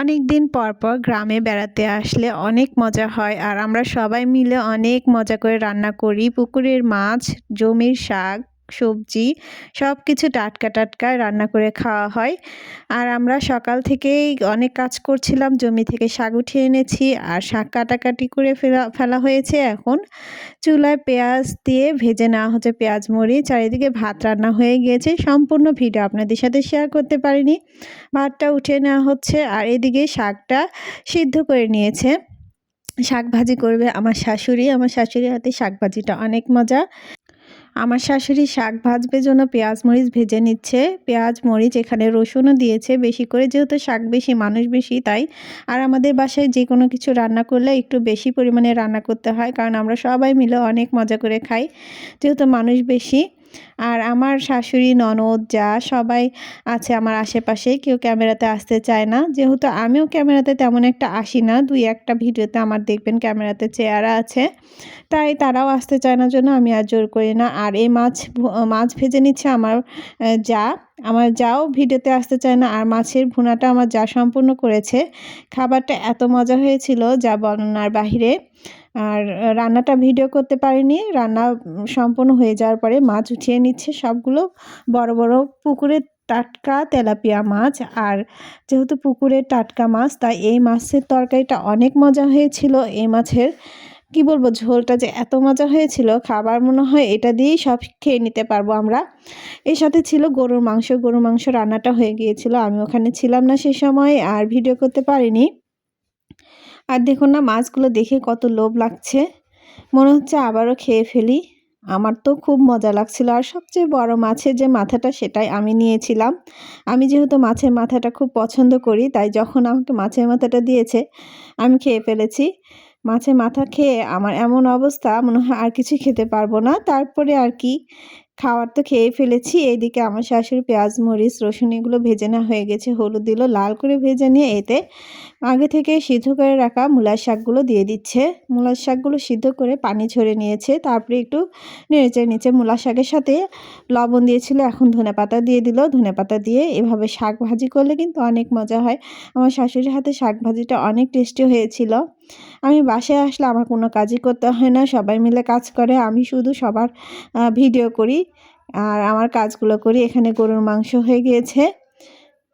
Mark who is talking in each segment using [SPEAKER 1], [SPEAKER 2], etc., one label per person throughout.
[SPEAKER 1] অনেক দিন পর পর গ্রামে বেড়াতে আসলে অনেক মজা হয় আর আমরা সবাই মিলে অনেক মজা করে রান্না করি। পুকুরের মাছ, জমির শাক সবজি সব কিছু টাটকা টাটকা রান্না করে খাওয়া হয়। আর আমরা সকাল থেকেই অনেক কাজ করছিলাম, জমি থেকে শাক উঠিয়ে এনেছি আর শাক কাটাকাটি করে ফেলা ফেলা হয়েছে এখন। চুলায় পেঁয়াজ দিয়ে ভেজে নেওয়া হচ্ছে পেঁয়াজ মরি চারিদিকে ভাত রান্না হয়ে গিয়েছে। সম্পূর্ণ ভিডিও আপনাদের সাথে শেয়ার করতে পারিনি। ভাতটা উঠিয়ে নেওয়া হচ্ছে আর এদিকে শাকটা সিদ্ধ করে নিয়েছে। শাক ভাজি করবে আমার শাশুড়ি। আমার শাশুড়ির হাতে শাক ভাজিটা অনেক মজা। আমার শাশুড়ি শাক ভাজবে জন্য পেঁয়াজ মরিচ ভেজে নিচ্ছে। পেঁয়াজ, মরিচ এখানে রসুনও দিয়েছে। বেশি করে যেহেতু শাক বেশি, মানুষ বেশি, তাই। আর আমাদের বাসায় যে কোনো কিছু রান্না করলে একটু বেশি পরিমাণে রান্না করতে হয়, কারণ আমরা সবাই মিলে অনেক মজা করে খাই। যেহেতু মানুষ বেশি আর আমার শাশুড়ি, ননদ যা সবাই আছে আমার আশেপাশে, কেউ ক্যামেরাতে আসতে চায় না। যেহেতু আমিও ক্যামেরাতে তেমন একটা আসি না, দুই একটা ভিডিওতে আমার দেখবেন ক্যামেরাতে চেয়ারা আছে, তাই তারাও আসতে চায় না, জন্য আমি আর জোর করি না। আর এই মাছ মাছ ভেজে নিচ্ছে আমার যা আমার যাও, ভিডিওতে আসতে চায় না। আর মাছের ভুনাটা আমার যা সম্পূর্ণ করেছে, খাবারটা এত মজা হয়েছিল যা বর্ণনার বাহিরে। আর রান্নাটা ভিডিও করতে পারিনি, রান্না সম্পূর্ণ হয়ে যাওয়ার পরে মাছ উঠিয়ে নিচ্ছে সবগুলো। বড় বড় পুকুরের টাটকা তেলাপিয়া মাছ। আর যেহেতু পুকুরের টাটকা মাছ, তাই এই মাছের তরকারিটা অনেক মজা হয়েছিল এই মাছের। কি বলব, ঝোলটা যে এত মজা হয়েছিল, খাবার মনে হয় এটা দিয়েই সব খেয়ে নিতে পারব আমরা। এর সাথে ছিল গরুর মাংস গরুর মাংস রান্নাটা হয়ে গিয়েছিল, আমি ওখানে ছিলাম না সে সময় আর ভিডিও করতে পারিনি। আর দেখুন না, মাছগুলো দেখে কত লোভ লাগছে। মনে হচ্ছে আবারও খেয়ে ফেলি। আমার তো খুব মজা লাগছিল, আর সবচেয়ে বড় মাছের যে মাথাটা সেটাই আমি নিয়েছিলাম। আমি যেহেতু মাছের মাথাটা খুব পছন্দ করি, তাই যখন আমাকে মাছের মাথাটা দিয়েছে, আমি খেয়ে ফেলেছি। মাছের মাথা খেয়ে আমার এমন অবস্থা, মনে হয় আর কিছু খেতে পারব না। তারপরে আর কি খাওয়ার তো খেয়ে ফেলেছি। এইদিকে আমার শাশুড়ি পেঁয়াজ, মরিচ, রসুন এগুলো ভেজে না হয়ে গেছে। হলুদ দিল, লাল করে ভেজে নিয়ে এতে আগে থেকে সিদ্ধ করে রাখা মূলার শাকগুলো দিয়ে দিচ্ছে। মূলার শাকগুলো সিদ্ধ করে পানি ঝরে নিয়েছে। তারপরে একটু নেড়েচে নিচে মূলা শাকের সাথে। লবণ দিয়েছিল, এখন ধনে পাতা দিয়ে দিল। ধনে পাতা দিয়ে এভাবে শাক ভাজি করলে কিন্তু অনেক মজা হয়। আমার শাশুড়ির হাতে শাক ভাজিটা অনেক টেস্টি হয়েছিল। আমি বাসায় আসলে আমার কোনো কাজই করতে হয় না। সবাই মিলে কাজ করে। আমি শুধু সবার ভিডিও করি। আর আমার কাজগুলো করি। এখানে গরুর মাংস হয়ে গিয়েছে।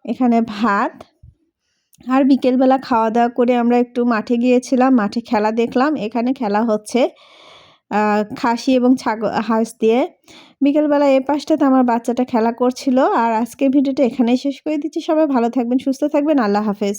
[SPEAKER 1] এখানে ভাত। আর বিকেলবেলা খাওয়া দাওয়া করে আমরা একটু মাঠে গিয়েছিলাম, মাঠে খেলা দেখলাম। এখানে খেলা হচ্ছে খাসি এবং ছাগল হাঁস দিয়ে। বিকেলবেলা এ পাশটাতে আমার বাচ্চাটা খেলা করছিল। আর আজকের ভিডিওটা এখানেই শেষ করে দিচ্ছি। সবাই ভালো থাকবেন, সুস্থ থাকবেন। আল্লাহ হাফেজ।